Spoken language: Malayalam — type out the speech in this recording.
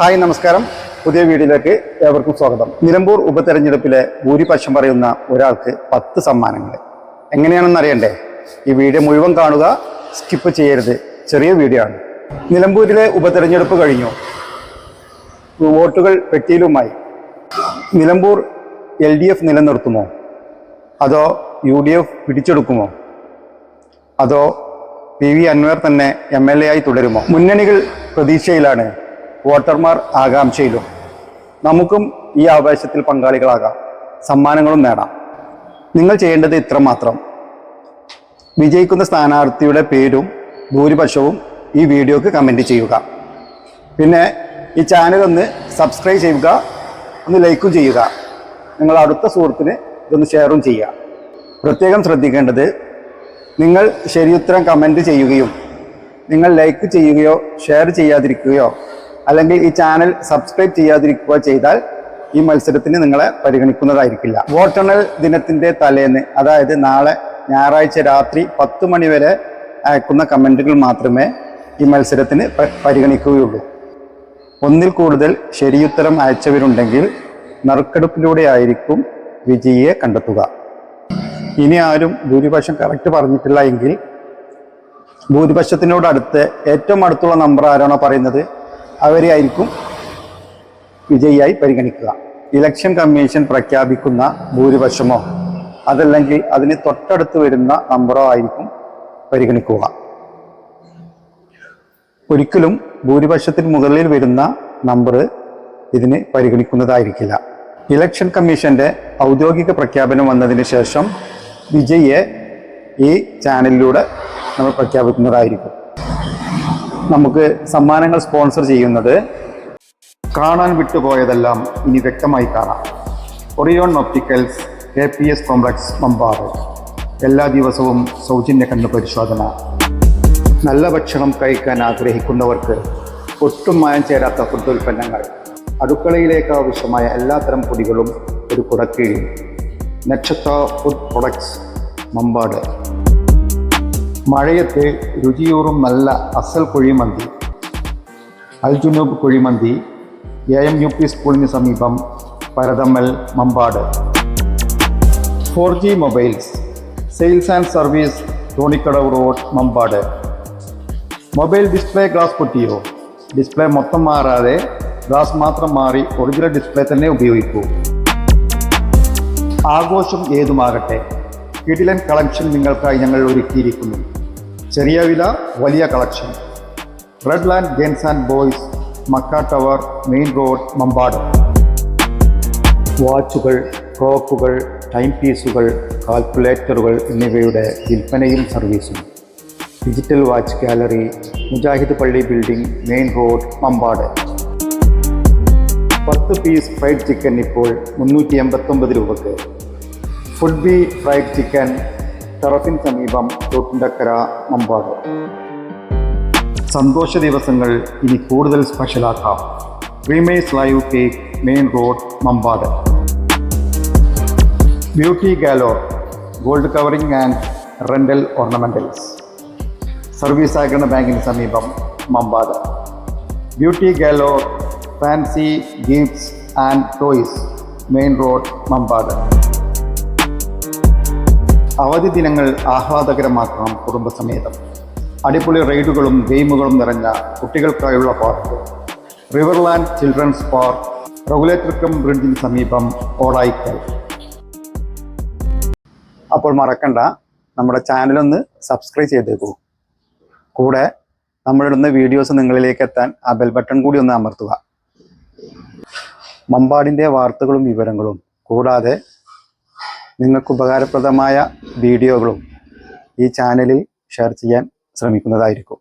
ഹായ് നമസ്കാരം. പുതിയ വീഡിയോയിലേക്ക് ഏവർക്കും സ്വാഗതം. നിലമ്പൂർ ഉപതെരഞ്ഞെടുപ്പിലെ ഭൂരിപക്ഷം പറയുന്ന ഒരാൾക്ക് പത്ത് സമ്മാനങ്ങൾ. എങ്ങനെയാണെന്ന് അറിയണ്ടേ? ഈ വീഡിയോ മുഴുവൻ കാണുക സ്കിപ്പ് ചെയ്യരുത്. ചെറിയ വീഡിയോ ആണ്. നിലമ്പൂരിലെ ഉപതെരഞ്ഞെടുപ്പ് കഴിഞ്ഞു. വോട്ടുകൾ പെട്ടിയിലുമായി. നിലമ്പൂർ എൽ ഡി എഫ് നിലനിർത്തുമോ? അതോ യു ഡി എഫ് പിടിച്ചെടുക്കുമോ? അതോ പി വി അൻവർ തന്നെ എം എൽ എ ആയി തുടരുമോ? മുന്നണികൾ പ്രതീക്ഷയിലാണ്. വോട്ടർമാർ ആകാംക്ഷയിലും നമുക്കും ഈ ആവേശത്തിൽ പങ്കാളികളാകാം. സമ്മാനങ്ങളും നേടാം. നിങ്ങൾ ചെയ്യേണ്ടത് ഇത്രമാത്രം വിജയിക്കുന്ന സ്ഥാനാർത്ഥിയുടെ പേരും ഭൂരിപക്ഷവും ഈ വീഡിയോക്ക് കമന്റ് ചെയ്യുക. പിന്നെ ഈ ചാനൽ ഒന്ന് സബ്സ്ക്രൈബ് ചെയ്യുക ഒന്ന് ലൈക്കും ചെയ്യുക. നിങ്ങൾ അടുത്ത സുഹൃത്തിന് ഇതൊന്ന് ഷെയറും ചെയ്യുക. പ്രത്യേകം ശ്രദ്ധിക്കേണ്ടത് നിങ്ങൾ ശരിയുത്തരം കമന്റ് ചെയ്യുകയും നിങ്ങൾ ലൈക്ക് ചെയ്യുകയോ ഷെയർ ചെയ്യാതിരിക്കുകയോ അല്ലെങ്കിൽ ഈ ചാനൽ സബ്സ്ക്രൈബ് ചെയ്യാതിരിക്കുക ചെയ്താൽ ഈ മത്സരത്തിന് നിങ്ങളെ പരിഗണിക്കുന്നതായിരിക്കില്ല. വോട്ടെണ്ണൽ ദിനത്തിന്റെ തലേന്ന് അതായത് നാളെ ഞായറാഴ്ച രാത്രി പത്ത് മണി വരെ അയക്കുന്ന കമന്റുകൾ മാത്രമേ ഈ മത്സരത്തിന് പരിഗണിക്കുകയുള്ളൂ. ഒന്നിൽ കൂടുതൽ ശരിയുത്തരം അയച്ചവരുണ്ടെങ്കിൽ നറുക്കെടുപ്പിലൂടെ ആയിരിക്കും വിജയിയെ കണ്ടെത്തുക. ഇനി ആരും ഭൂരിപക്ഷം കറക്റ്റ് പറഞ്ഞിട്ടില്ല എങ്കിൽ ഭൂരിപക്ഷത്തിനോട് അടുത്ത് ഏറ്റവും അടുത്തുള്ള നമ്പർ ആരാണോ പറയുന്നത്? അവരെ ആയിരിക്കും വിജയിയായി പരിഗണിക്കുക. ഇലക്ഷൻ കമ്മീഷൻ പ്രഖ്യാപിക്കുന്ന ഭൂരിപക്ഷമോ അതല്ലെങ്കിൽ അതിന് തൊട്ടടുത്ത് വരുന്ന നമ്പറോ ആയിരിക്കും പരിഗണിക്കുക. ഒരിക്കലും ഭൂരിപക്ഷത്തിന് മുകളിൽ വരുന്ന നമ്പർ ഇതിന് പരിഗണിക്കുന്നതായിരിക്കില്ല. ഇലക്ഷൻ കമ്മീഷന്റെ ഔദ്യോഗിക പ്രഖ്യാപനം വന്നതിന് ശേഷം വിജയിയെ ഈ ചാനലിലൂടെ നമ്മൾ പ്രഖ്യാപിക്കുന്നതായിരിക്കും. നമുക്ക് സമ്മാനങ്ങൾ സ്പോൺസർ ചെയ്യുന്നത് കാണാൻ വിട്ടുപോയതെല്ലാം ഇനി വ്യക്തമായി കാണാം. Orion opticals K P S complex Mambad. എല്ലാ ദിവസവും സൗജന്യ കണ്ണു പരിശോധന. നല്ല ഭക്ഷണം കഴിക്കാൻ ആഗ്രഹിക്കുന്നവർക്ക് ഒട്ടും മായം ചേരാത്ത ഫുഡ് ഉൽപ്പന്നങ്ങൾ. അടുക്കളയിലേക്ക് ആവശ്യമായ എല്ലാത്തരം പൊടികളും ഒരു കുടക്കീഴിൽ. നക്ഷത്ര ഫുഡ് പ്രൊഡക്ട്സ് മമ്പാട് മഴയത്ത് രുചിയൂറും നല്ല അസൽ kuzhimanthi Al Junoob kuzhimanthi A M U P സ്കൂളിന് സമീപം Parathammal Mambad. Four G mobiles sales and service Thonikkadavu road Mambad. Mobile display glass പൊട്ടിയോ? Display മൊത്തം മാറാതെ ഗ്ലാസ് മാത്രം മാറി ഒറിജിനൽ ഡിസ്പ്ലേ തന്നെ ഉപയോഗിക്കൂ. ആഘോഷം ഏതുമാകട്ടെ? കിടിലൻ കളക്ഷൻ നിങ്ങൾക്കായി ഞങ്ങൾ ഒരുക്കിയിരിക്കുന്നു. ചെറിയ വില വലിയ collection red land games and boys Makka tower main road Mambad വാച്ചുകൾ ക്ലോക്കുകൾ ടൈം പീസുകൾ കാൽക്കുലേറ്ററുകൾ എന്നിവയുടെ വിൽപ്പനയും സർവീസും ഡിജിറ്റൽ വാച്ച് ഗാലറി മുജാഹിദ് പള്ളി ബിൽഡിംഗ് മെയിൻ റോഡ് മമ്പാട് പത്ത് പീസ് ഫ്രൈഡ് ചിക്കൻ ഇപ്പോൾ മുന്നൂറ്റി എൺപത്തൊമ്പത് രൂപക്ക്. ഫുഡ് ബി ഫ്രൈഡ് ചിക്കൻ ടെറഫിന് സമീപം തോട്ടുണ്ടക്കര മമ്പാട്. സന്തോഷ ദിവസങ്ങൾ ഇനി കൂടുതൽ സ്പെഷ്യലാക്കാം. Premiers live cake main road Mambad. Beauty Gallo gold covering and rental ornamentals service സഹകരണ ബാങ്കിന് സമീപം Mambad. Beauty Gallo fancy gifts and toys main road Mambad. അവധി ദിനങ്ങൾ ആഹ്ലാദകരമാക്കണം കുടുംബസമേതം. അടിപൊളി റൈഡുകളും ഗെയിമുകളും നിറഞ്ഞ കുട്ടികൾക്കായുള്ള park. Riverland children's park regulator cum ബ്രിഡ്ജിന് സമീപം ഓടായിക്കൽ അപ്പോൾ മറക്കണ്ട നമ്മുടെ ചാനലൊന്ന് സബ്സ്ക്രൈബ് ചെയ്തേക്കൂ. കൂടെ നമ്മളിടുന്ന വീഡിയോസ് നിങ്ങളിലേക്ക് എത്താൻ ആ ബെൽ ബട്ടൺ കൂടി ഒന്ന് അമർത്തുക. മമ്പാടിന്റെ വാർത്തകളും വിവരങ്ങളും കൂടാതെ നിങ്ങൾക്ക് ഉപകാരപ്രദമായ വീഡിയോകളും ഈ ചാനലിൽ ഷെയർ ചെയ്യാൻ ശ്രമിക്കുന്നതായിരിക്കും.